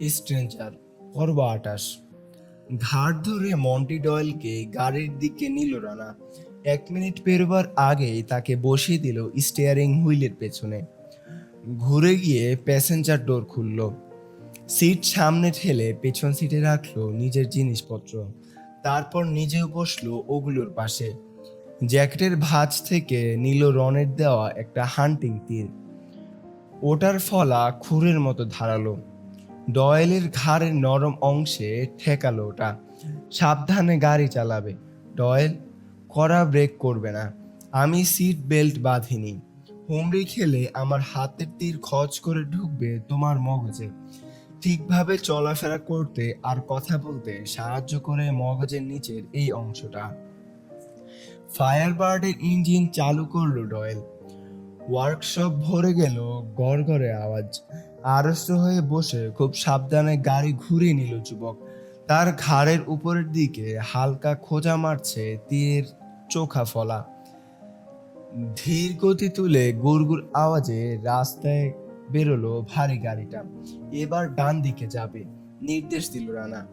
Stranger, পর্ব আটাশ। ঘাট ধরে মন্টি ডয়েলকে গাড়ির দিকে নিল রানা। এক মিনিট পেরোবার আগেই তাকে বসিয়ে দিল স্টিয়ারিং হুইলের পেছনে। ঘুরে গিয়ে প্যাসেঞ্জার ডোর খুলল। সিট সামনে ঠেলে পেছন সিটে রাখল নিজের জিনিসপত্র। তারপর নিজেও বসল ওগুলোর পাশে। জ্যাকেটের ভাঁজ থেকে নিল রনের দেওয়া একটা হান্টিং তীর। ওটার ফলা খুরের মতো ধারালো। ডয়েলের ঘাড়ের নরম অংশে ঠেকালো ওটা। সাবধানে গাড়ি চালাবে। ডয়েল কড়া ব্রেক করবে না। আমি সিট বেল্ট বাঁধিনি। হুমড়ি খেলে আমার হাতের তীর খচ করে ঢুকবে তোমার মগজে। ঠিকভাবে চলাফেরা করতে আর কথা বলতে সাহায্য করে মগজের নিচের এই অংশটা। ফায়ার বার্ডের ইঞ্জিন চালু করল ডয়েল ওয়ার্কশপ ভরে গেল গড়গড়ে আওয়াজ। আড়ষ্ট হয়ে বসে খুব সাবধানে গাড়ি ঘুরিয়ে নিল যুবক। তার ঘাড়ের উপরের দিকে হালকা খোঁজা মারছে তীরের চোখা ফলা। ধীর গতি তুলে গুড়গুড় আওয়াজে রাস্তায় বেরোলো ভারী গাড়িটা। এবার ডান দিকে যাবে, নির্দেশ দিল রানা।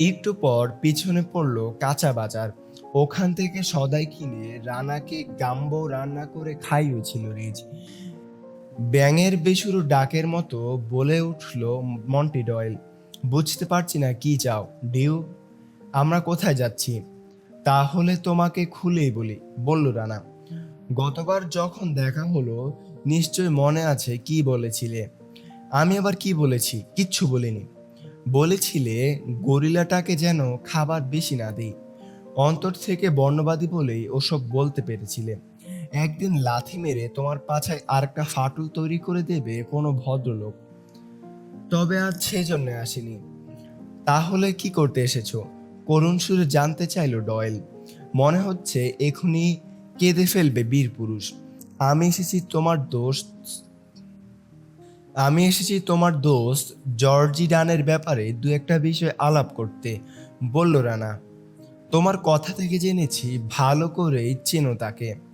একটু পর পিছনে পড়ল কাঁচা বাজার। ওখান থেকে সদাই কিনে রানাকে গাম্বো রান্না করে খাইয়েছিল রিজ। ব্যাঙের বেসুরো ডাকের মতো বলে উঠল মন্টি ডয়েল, বুঝতে পারছি না কি চাও, ডিউ। আমরা কোথায় যাচ্ছি? তাহলে তোমাকে খুলেই বলি, বলল রানা। গতবার যখন দেখা হলো, নিশ্চয় মনে আছে কি বলেছিলে। আমি আবার কি বলেছি, কিচ্ছু বলিনি। বলেছিলে, গরিলাটাকে যেন খাবার বেশি না দিই। অন্তর থেকে বর্ণবাদী বলেই ওসব বলতে পেরেছিলে। একদিন লাথি মেরে তোমার পাছায় আরেকটা ফাটল তৈরি করে দেবে কোনো ভদ্রলোক। তবে আজ সেজন্য আসেনি। তাহলে কি করতে এসেছ? করুণ সুরে জানতে চাইলো ডয়েল। মনে হচ্ছে এখনই কেঁদে ফেলবে বীর পুরুষ। আমি এসেছি তোমার দোস্ত। আমি এসেছি তোমার দোস্ত জর্জি ডানের ব্যাপারে দু একটা বিষয় আলাপ করতে। বলল রানা, তোমার কথা থেকে জেনেছি, ভালো করেই চেনো তাকে।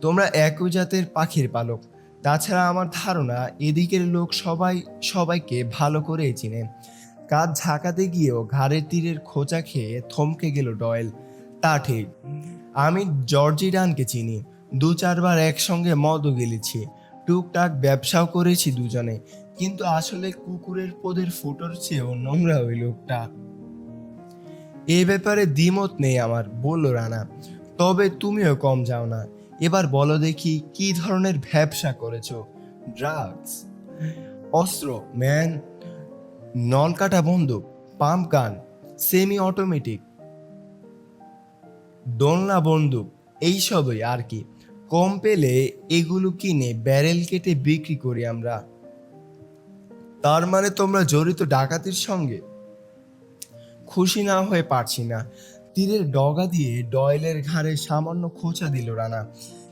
তোমরা একই জাতের পাখির পালক। তাছাড়া আমার ধারণা, এদিকের লোক সবাই, সবাইকে ভালো করেই চিনে। কাজ ঝাঁকাতে গিয়েও ঘাড়ের তীরের খোঁচা খেয়ে থমকে গেল ডয়েল। তা ঠিক, আমি জর্জি ডানকে চিনি। দু চারবার একসঙ্গে মদও গেলেছি। টুকটাক ব্যবসাও করেছি দুজনে। কিন্তু আসলে কুকুরের পোদের ফুটোর চেয়েও নোংরা ওই লোকটা। এ ব্যাপারে দ্বিমত নেই আমার, বলল রানা। তবে তুমিও কম যাও না। এবার বলো দেখি কি ধরনের ব্যবসা করেছ? ড্রাগস অস্ত্র ম্যান নলকাটা বন্দুক পাম্প গান সেমি অটোমেটিক দোলনা বন্দুক, এইসবই আর কি। কম পেলে এগুলো কিনে ব্যারেল কেটে বিক্রি করি আমরা। তার মানে তোমরা জড়িত ডাকাতির সঙ্গে খুশি না হয়ে পারছি না। তীরের ডগা দিয়ে ডয়েলের ঘাড়ে সামান্য খোঁচা দিল রানা।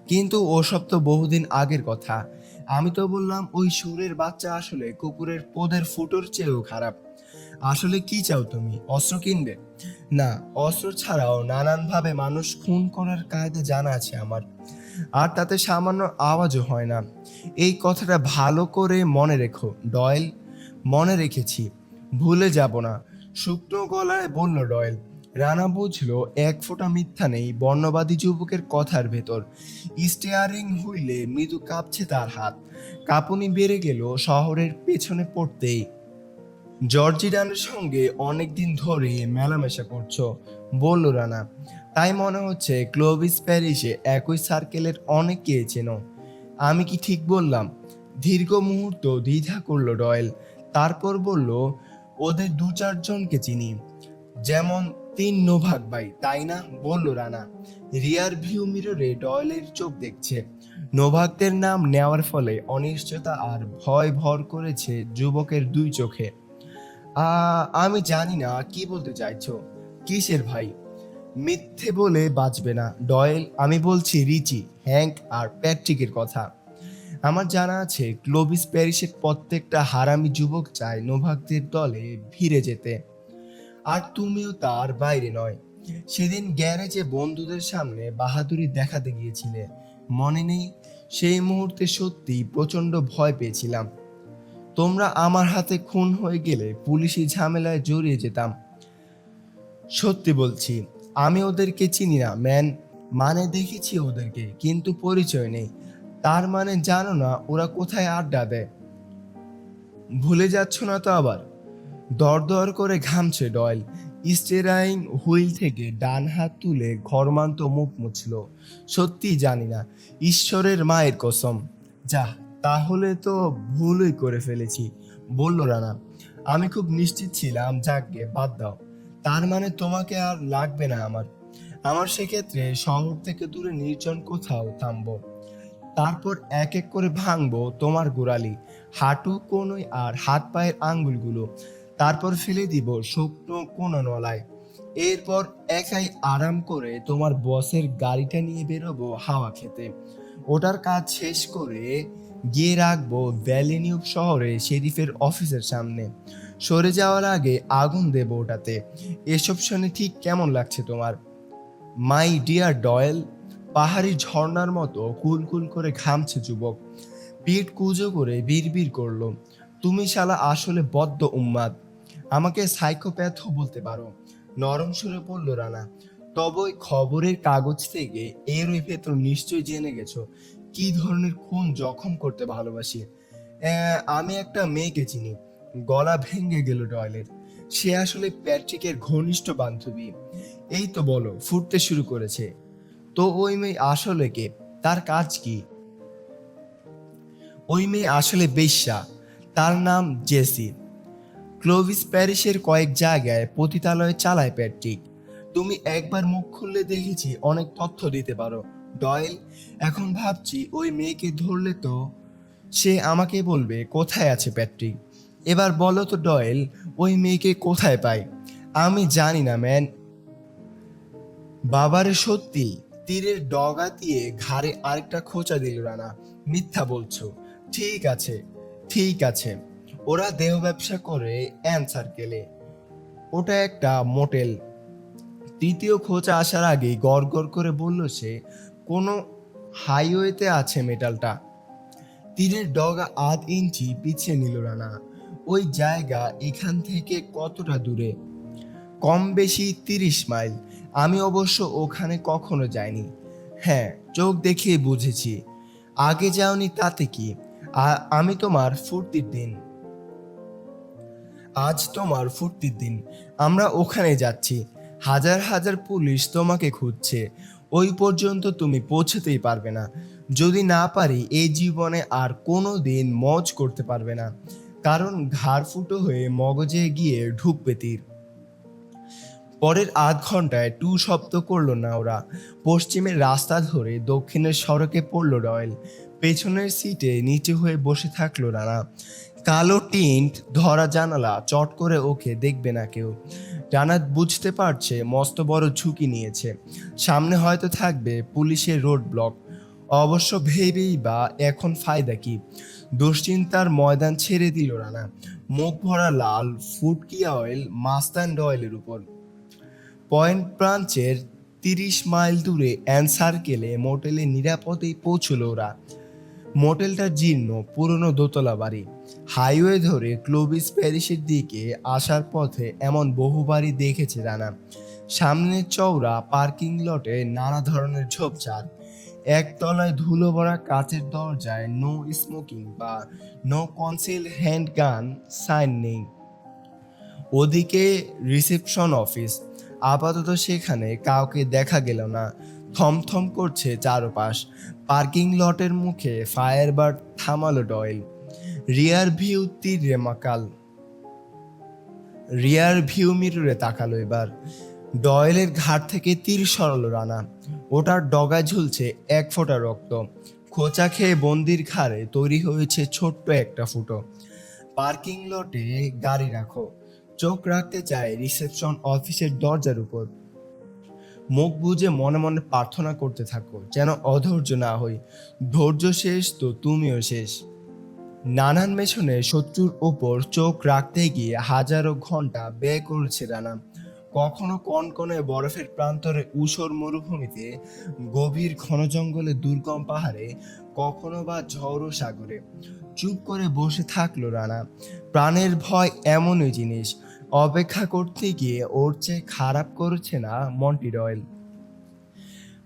কিন্তু ওসব তো বহুদিন আগের কথা। আমি তো বললাম, ওই সুরের বাচ্চা আসলে কুকুরের পোদের ফুটোর চেয়েও খারাপ। আসলে কি চাও তুমি, অস্ত্র কিনবে? না, অস্ত্র ছাড়াও নানানভাবে মানুষ খুন করার কায়দা জানা আছে আমার। আর তাতে সামান্য আওয়াজও হয় না। এই কথাটা ভালো করে মনে রেখো, ডয়েল। মনে রেখেছি। ভুলে যাব না। শুকনো গলায় বলল ডয়েল রানা বুঝলো এক ফোঁটা মিথ্যা নেই, বর্ণবাদী যুবকের কথার ভেতর। স্টিয়ারিং হুইলে মৃদু কাঁপছে তার হাত। কাঁপুনি বেড়ে গেল শহরের পেছনে পড়তেই। জর্জি ডানের সঙ্গে অনেকদিন ধরে মেলামেশা করছ, বলল রানা। তাই মনে হচ্ছে ক্লোভিস প্যারিসে একই সার্কেলের অনেককে চেনো। আমি কি ঠিক বললাম? দীর্ঘ মুহূর্ত দ্বিধা করল ডয়েল তারপর বলল, ওদের দু চারজনকে চিনি। যেমন তিন নোভাগ ভাই, তাই না? বলল রানা। রিয়ার ভিউ মিররে ডয়েলের চোখ দেখছে। নোভাগদের নাম নেওয়ার ফলে অনিশ্চয়তা আর ভয় ভর করেছে যুবকের দুই চোখে। আমি জানি না, কি বলতে চাইছো? কিসের ভাই? মিথ্যে বলে বাঁচবে না। ডয়েল, আমি বলছি রিচি, হ্যাঙ্ক আর প্যাট্রিকের কথা। আমার জানা আছে ক্লোবিস প্যারিসের প্রত্যেকটা হারামি যুবক চায় নোভাকদের দলে ভিড়ে যেতে। আর তুমিও তার বাইরে নয়। সেদিন গ্যারেজে বন্ধুদের সামনে বাহাদুরি দেখাতে গিয়েছিলে। মনে নেই, সেই মুহূর্তে সত্যি প্রচণ্ড ভয় পেয়েছিলাম। তোমরা আমার হাতে খুন হয়ে গেলে পুলিশি ঝামেলায় জড়িয়ে যেতাম। সত্যি বলছি, আমি ওদেরকে চিনি না, ম্যান। মানে দেখেছি ওদেরকে, কিন্তু পরিচয় নেই। তার মানে জানো না ওরা কোথায় আড্ডা দেয়। ভুলে যাচ্ছ না তো আবার? দর দর করে ঘামছে ডয়েল। স্টেরাইং হুইল থেকে ডান হাত তুলে ঘরমান্ত মুখ মুছল। সত্যি জানি না, ঈশ্বরের মায়ের কসম। যা, তাহলে তো ভুলই করে ফেলেছি, বলল রানা। আমি খুব নিশ্চিত ছিলাম যাকগে বাদ দাও। তার মানে তোমাকে আর লাগবে না আমার। আমার সেক্ষেত্রে শহর থেকে দূরে নির্জন কোথাও থামবো। তারপর এক এক করে ভাঙবো তোমার গোড়ালি। হাঁটু কোনোই আর হাত পায়ের আঙ্গুলগুলো। তারপর ফেলে দিব শুকনো কোনো নলায়। এরপর একাই আরাম করে তোমার বসের গাড়িটা নিয়ে বেরোবো হাওয়া খেতে। ওটার কাজ শেষ করে গিয়ে রাখব ভ্যালিনিউব শহরে শেরিফের অফিসের সামনে। সরে যাওয়ার আগে আগুন দেবো ওটাতে। এসব শুনে ঠিক কেমন লাগছে তোমার? মাই ডিয়ার ডয়েল, পাহাড়ি ঝর্ণার মতো কুলকুল করে ঘামছে যুবক। পিঠ কুজো করে বিড়বিড় করল। তুমি শালা আসলে বদ্ধ উম্মাদ। আমাকে সাইকোপ্যাথও বলতে পারো। নরম সুরে বলল, রানা, তবে খবরের কাগজ থেকে এর ওই ভেতর নিশ্চয়ই জেনে গেছো। কি ধরনের খুন জখম করতে ভালোবাসি? আমি একটা মেয়েকে চিনি। গলা ভেঙে গেল ডয়েলের সে আসলে প্যাট্রিকের ঘনিষ্ঠ বান্ধবী। এই তো বলো, ফুটতে শুরু করেছে। তো ওই মেয়ে আসলে কে? তার কাজ কি? ওই মেয়ে আসলে বেশ্যা। তার নাম জেসি। ক্লোভিস প্যারিসের কয়েক জায়গায় পতিতালয়ে চালায় প্যাট্রিক তুমি একবার মুখ খুললে দেখেছি অনেক তথ্য দিতে পারো। ডয়েল, এখন ভাবছি ওই মেয়েকে ধরলে তো সে আমাকে বলবে কোথায় আছে প্যাট্রিক এবার বলো তো ডয়েল, ওই মেয়েকে কোথায় পাই আমি জানি না, ম্যান। বাবারে সত্যি, তীরের ডগা দিয়ে ঘাড়ে আরেকটা খোঁচা দিল রানা। মিথ্যা বলছো। ঠিক আছে ঠিক আছে। ওরা দেহ ব্যবসা করে অ্যান সার্কেলে। ওটা একটা মোটেল। তৃতীয় খোঁচা আসার আগেই গড় করে বলল সে, কোনো হাইওয়েতে আছে মেটালটা? তীরের ডগা আধ ইঞ্চি পিছিয়ে নিল রানা। ওই জায়গা এখান থেকে কতটা দূরে? কম বেশি তিরিশ মাইল। আমি অবশ্য ওখানে কখনো যাইনি। হ্যাঁ চোখ দেখিয়ে বুঝেছি। আগে যাওনি তাতে কি? আমি তোমার ফুর্তির দিন। আজ তোমার ফুর্তির দিন। আমরা ওখানে যাচ্ছি। হাজার হাজার পুলিশ তোমাকে খুঁজছে। ওই পর্যন্ত তুমি পৌঁছতেই পারবে না। যদি না পারি, এই জীবনে আর কোনো দিন মজ করতে পারবে না। কারণ ঘাড় ফুটো হয়ে মগজে গিয়ে ঢুকবে তীর। পরের আধ ঘন্টায় টু শব্দ করল না ওরা। পশ্চিমের রাস্তা ধরে দক্ষিণের সড়কে পড়ল রয়েল। পেছনের সিটে নিচে হয়ে বসে থাকল রানা। কালো টিন্ট ধরা জানালা, চট করে ওকে দেখবে না কেউ। জানাত বুঝতে পারছে, মস্ত বড় ঝুঁকি নিয়েছে। সামনে হয়তো থাকবে পুলিশের রোড ব্লক অবশ্য ভেবেই বা এখন ফায়দা কি? দুশ্চিন্তার ময়দান ছেড়ে দিল রানা। মুখ ভরা লাল ফুটকি অয়েল মাস্তান অয়েলের উপর। পয়েন্ট ব্রাঞ্চের তিরিশ মাইল দূরে অ্যান সার্কেলে মোটেলে নিরাপদেই পৌঁছল ওরা। মোটেলটা জীর্ণ পুরনো দোতলা বাড়ি। হাইওয়ে ধরে ক্লোবিস প্যারিসের দিকে আসার পথে এমন বহু বাড়ি দেখেছে রানা। সামনের চওড়া পার্কিং লটে নানা ধরনের ঝোপঝাড়। একতলায় ধুলো ভরা কাচের দরজায় নো স্মোকিং বা no concealed hand gun sign নেই। ওদিকে রিসেপশন অফিস আপাতত সেখানে কাউকে দেখা গেল না। থমথম করছে চারপাশ। পার্কিং লটের মুখে ফায়ার বার থামালো ডয়েল। রিয়ার ভিউ তীর রেমাকাল রিয়ার ভিউ মিররে তাকালো এবার। ডয়েলের ঘাট থেকে তীর সরালো রানা। ওটার ডগা ঝুলছে এক ফোঁটা রক্ত। খোঁচা খেয়ে বন্দির ঘাড়ে তৈরি হয়েছে ছোট্ট একটা ফুটো। পার্কিং লটে গাড়ি রাখো। চোখ রাখতে চায় রিসেপশন অফিসের দরজার উপর। মুখ বুঝে মনে মনে প্রার্থনা করতে থাকো, যেন অধৈর্য না হই। ধৈর্য শেষ তো তুমিও শেষ। নানান মেশনে শত্রুর ওপর চোখ রাখতে গিয়ে হাজারো ঘণ্টা ব্যয় করেছে রানা। কখনো কনকনে বরফের প্রান্তরে ঊষর মরুভূমিতে গভীর ঘন জঙ্গলে দুর্গম পাহাড়ে, কখনো বা ঝড় সাগরে। চুপ করে বসে থাকল রানা। প্রাণের ভয় এমনই জিনিস অপেক্ষা করতে গিয়ে ওর চেয়ে খারাপ করছে না মন্টি রয়েল।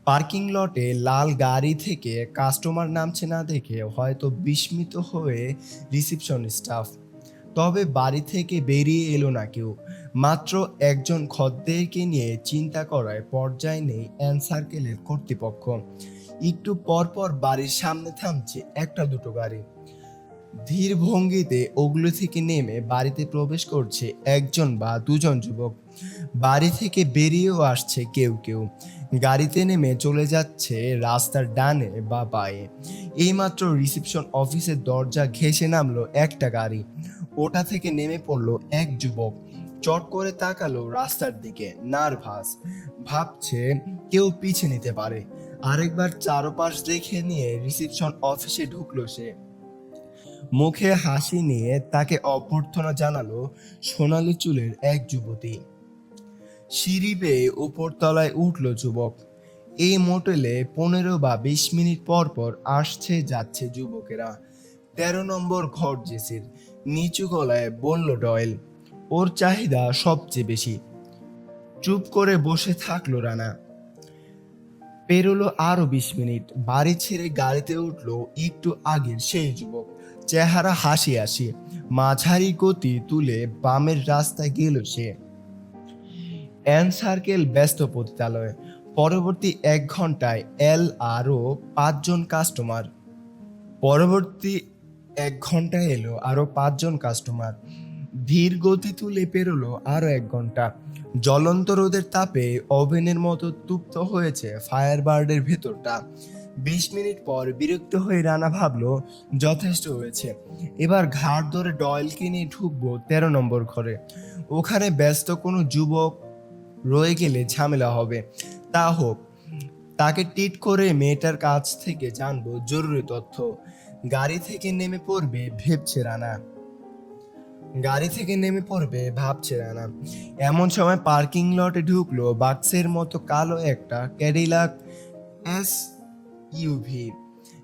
পার্কিং লটে লাল গাড়ি থেকে কাস্টমার নামছে না দেখে হয়তো বিস্মিত হয়ে রিসিপশন স্টাফ। তবে বাড়ি থেকে বেরিয়ে এলো না কেউ। মাত্র একজন খদ্দেরকে নিয়ে চিন্তা করায় পর্যায় নেই অ্যান সার্কেলের কর্তৃপক্ষ। একটু পর পর বাড়ির সামনে থামছে একটা দুটো গাড়ি। ধীর ভঙ্গিতে ওগুলো থেকে নেমে বাড়িতে প্রবেশ করছে একজন বা দুজন যুবক। বাড়ি থেকে বেরিয়েও আসছে কেউ কেউ। গাড়িতে নেমে চলে যাচ্ছে রাস্তার ডানে বা পায়ে। এইমাত্র রিসেপশন অফিসের দরজা ঘেঁষে নামলো একটা গাড়ি। ওটা থেকে নেমে পড়ল এক যুবক। চট করে তাকালো রাস্তার দিকে, নার্ভাস। ভাবছে কেউ পিছে নিতে পারে। আরেকবার চারপাশ দেখে নিয়ে রিসেপশন অফিসে ঢুকলো সে। মুখে হাসি নিয়ে তাকে অভ্যর্থনা জানালো সোনালি চুলের এক যুবতী। সিঁড়ি বেয়ে উপরতলায় উঠল যুবক। এই মোটেলে পনেরো বা বিশ মিনিট পর পর আসছে, যাচ্ছে যুবকেরা। তেরো নম্বর ঘর জেসির। নিচু গলায় বলল ডয়েল, ওর চাহিদা সবচেয়ে বেশি। চুপ করে বসে থাকল রানা। পেরোলো আরও বিশ মিনিট। বাড়ি ছেড়ে গাড়িতে উঠল একটু আগের সেই যুবক। চেহারা হাসি হাসি মাঝারি গতি তুলে বামের রাস্তায় গেল সে। এন সার্কেল ব্যস্ত পতিতালয়। পরবর্তী এক ঘন্টায় এল আরও পাঁচজন কাস্টমার। পরবর্তী এক ঘন্টায় এলো আরও পাঁচজন কাস্টমার। ধীর গতি তুলে পেরোলো আরও এক ঘণ্টা জ্বলন্ত রোদের তাপে ওভেনের মতো তুপ্ত হয়েছে ফায়ার বার্ডের ভেতরটা। বিশ মিনিট পর বিরক্ত হয়ে রানা ভাবলো, যথেষ্ট হয়েছে। এবার ঘাট ধরে ডয়েলকে নিয়ে ঢুকবো তেরো নম্বর ঘরে। ওখানে ব্যস্ত কোনো যুবক রয়ে গেলে ঝামেলা হবে। তা হোক, তাকে টিট করে মেয়েটার কাছ থেকে জানব জরুরি তথ্য। গাড়ি থেকে নেমে পড়বে ভেবছে রানা। গাড়ি থেকে নেমে পড়বে ভাবছে রানা। এমন সময় পার্কিং লটে ঢুকলো বাক্সের মতো কালো একটা ক্যাডিলাক এস ইউভি।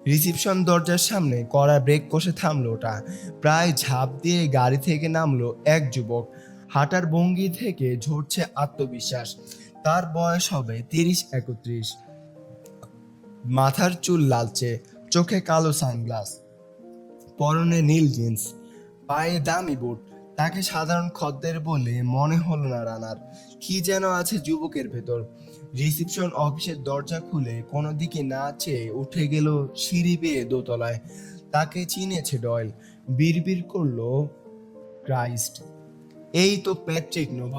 রিসিপশন দরজার সামনে কড়া ব্রেক কষে থামলো ওটা। প্রায় ঝাঁপ দিয়ে গাড়ি থেকে নামলো এক যুবক। হাঁটার ভঙ্গি থেকে ঝরছে আত্মবিশ্বাস। তার বয়স হবে তিরিশ একত্রিশ। মাথার চুল লালচে, চোখে কালো সানগ্লাস। পরনে নীল জিন্স, পায়ে দামি বুট। তাকে সাধারণ খদ্দের বলে মনে হলো না রানার। কি যেন আছে যুবকের ভেতর। রিসেপশন অফিসের দরজা খুলে কোনো দিকে না চেয়ে উঠে গেল সিঁড়ি বেয়ে দোতলায়। তাকে চিনেছে ডয়েল। বিড়বিড় করল ক্রাইস্ট। এই তো প্যাট্রিক নোভাক।